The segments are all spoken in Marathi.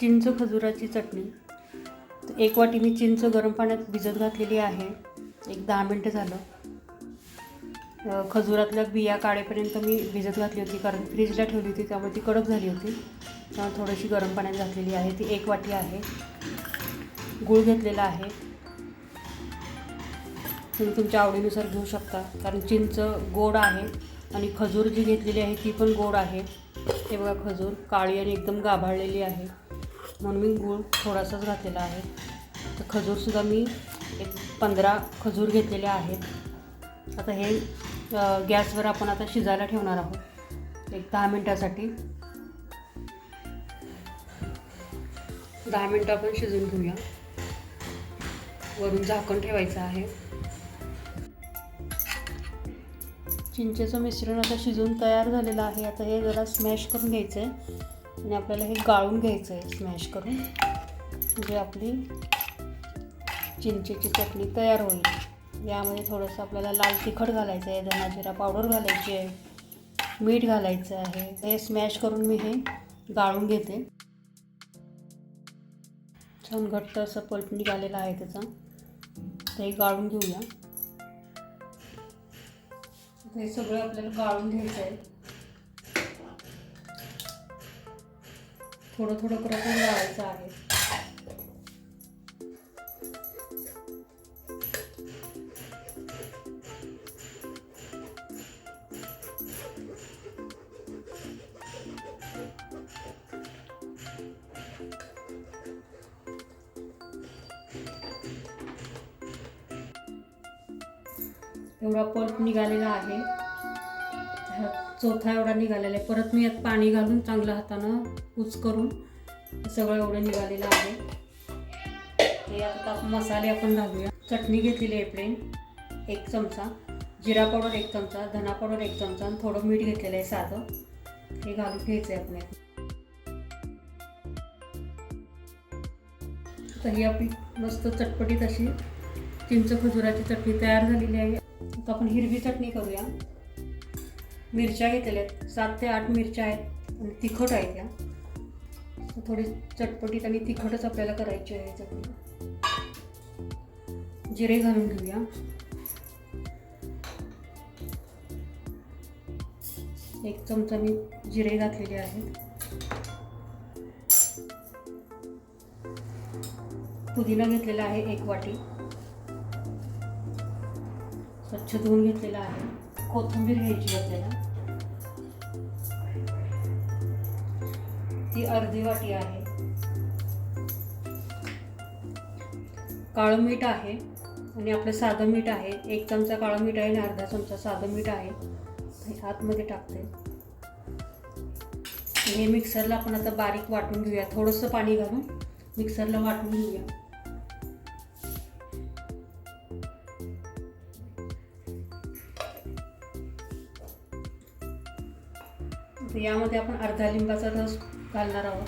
चिंच खजुराची चटणी. एक वाटी मी चिंच गरम पाण्यात भिजत घातलेली आहे. एक दहा मिनटं झालं. खजुरातल्या बिया काढेपर्यंत मी भिजत घातली होती कारण फ्रीजला ठेवली होती त्यामुळे ती कडक झाली होती. त्यामुळे थोडीशी गरम पाण्यात घातलेली आहे. ती एक वाटी आहे. गूळ घेतलेला आहे. तुम्ही तुमच्या आवडीनुसार घेऊ शकता. कारण चिंच गोड आहे आणि खजूर जी घेतलेली आहे ती पण गोड आहे. हे बघा खजूर काळी आणि एकदम गाभाळलेली आहे. म्हणून मी गूळ थोडासाच घातलेला आहे. तर खजूरसुद्धा मी एक पंधरा खजूर घेतलेले आहेत. आता हे गॅसवर आपण आता शिजायला ठेवणार आहोत. एक दहा मिनटासाठी. दहा मिनटं आपण शिजून घेऊया. वरून झाकण ठेवायचं आहे. चिंचेचं मिश्रण आता शिजून तयार झालेलं आहे. आता हे जरा स्मॅश करून घ्यायचं आहे आणि आपल्याला हे गाळून घ्यायचं आहे स्मॅश करून. म्हणजे आपली चिंचेची चटणी तयार होईल. यामध्ये थोडंसं आपल्याला लाल तिखट घालायचं आहे धना जिरा पावडर घालायची आहे मीठ घालायचं आहे. हे स्मॅश करून मी हे गाळून घेते. छान घट्ट असं पल्प निघालेला आहे त्याचा. ते गाळून घेऊया. हे सगळं आपल्याला गाळून घ्यायचं आहे. थोडं थोडं करत लावायचं आहे. एवढा पल्प निघालेला आहे. हा चौथा एवढा निघालेला आहे. परत मी यात पाणी घालून चांगलं हातानं कुच करून सगळं एवढं निघालेलं आहे. हे आता मसाले आपण घालूया. चटणी घेतलेली आहे प्लेन एक चमचा. जिरा पावडर एक चमचा. धना पावडर एक चमचा. आणि थोडं मीठ घेतलेलं आहे साधं. हे घालून घ्यायचं आहे आपण तर ही आपली मस्त चटपटीत अशी चिंच खजुराची चटणी तयार झालेली आहे. आता आपण हिरवी चटणी करूया. मिरच्या घेतलेल्या आहेत. सात ते आठ मिरच्या आहेत. आणि तिखट आहेत या थोडी चटपटीत आणि तिखटच आपल्याला करायची आहे चटणी जिरे घालून घेऊया. एक चमचा मी जिरे घातलेले आहेत. पुदिना घेतलेला आहे एक वाटी. स्वच्छ धुवून घेतलेला आहे. कोथिंबीर घ्यायची आपल्याला ती अर्धी वाटी आहे. काळं मीठ आहे आणि आपलं साधं मीठ आहे. एक चमचा काळं मीठ आहे आणि अर्धा चमचा साधं मीठ आहे. आतमध्ये टाकते. आणि हे मिक्सरला आपण आता बारीक वाटून घेऊया. थोडंसं पाणी घालून मिक्सरला वाटून घेऊया. यामध्ये आपण अर्धा लिंबाचा रस घालणार आहोत.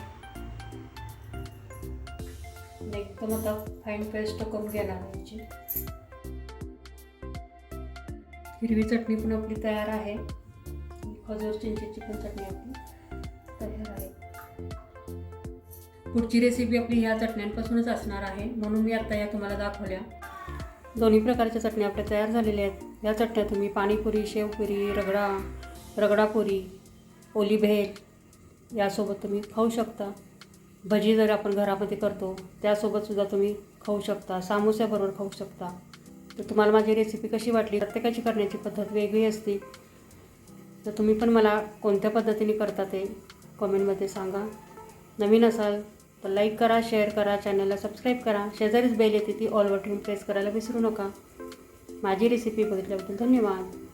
एकदम आता फाईन पेस्ट करून घेणार याची. हिरवी चटणी पण आपली तयार आहे. खजूर चिंचेची पण चटणी आपली तयार आहे. पुढची रेसिपी आपली ह्या चटण्यांपासूनच असणार आहे. म्हणून मी आता या तुम्हाला दाखवल्या. दोन्ही प्रकारच्या चटण्या आपल्या तयार झालेल्या आहेत. या चटण्या तुम्ही पाणीपुरी शेवपुरी रगडा रगडापुरी ओली भेल यासोबत तुम्ही खाऊ शकता. भजी जर आपण घरामध्ये करतो त्यासोबतसुद्धा तुम्ही खाऊ शकता सामोस्याबरोबर खाऊ शकता. तर तुम्हाला माझी रेसिपी कशी वाटली? प्रत्येकाची करण्याची पद्धत वेगळी असते. तर तुम्ही पण मला कोणत्या पद्धतीने करता ते कमेंटमध्ये सांगा. नवीन असाल तर लाईक करा शेअर करा चॅनलला सबस्क्राईब करा. शेजारीच बेल येते ती ऑल ठेवून प्रेस करायला विसरू नका. माझी रेसिपी बघितल्याबद्दल धन्यवाद.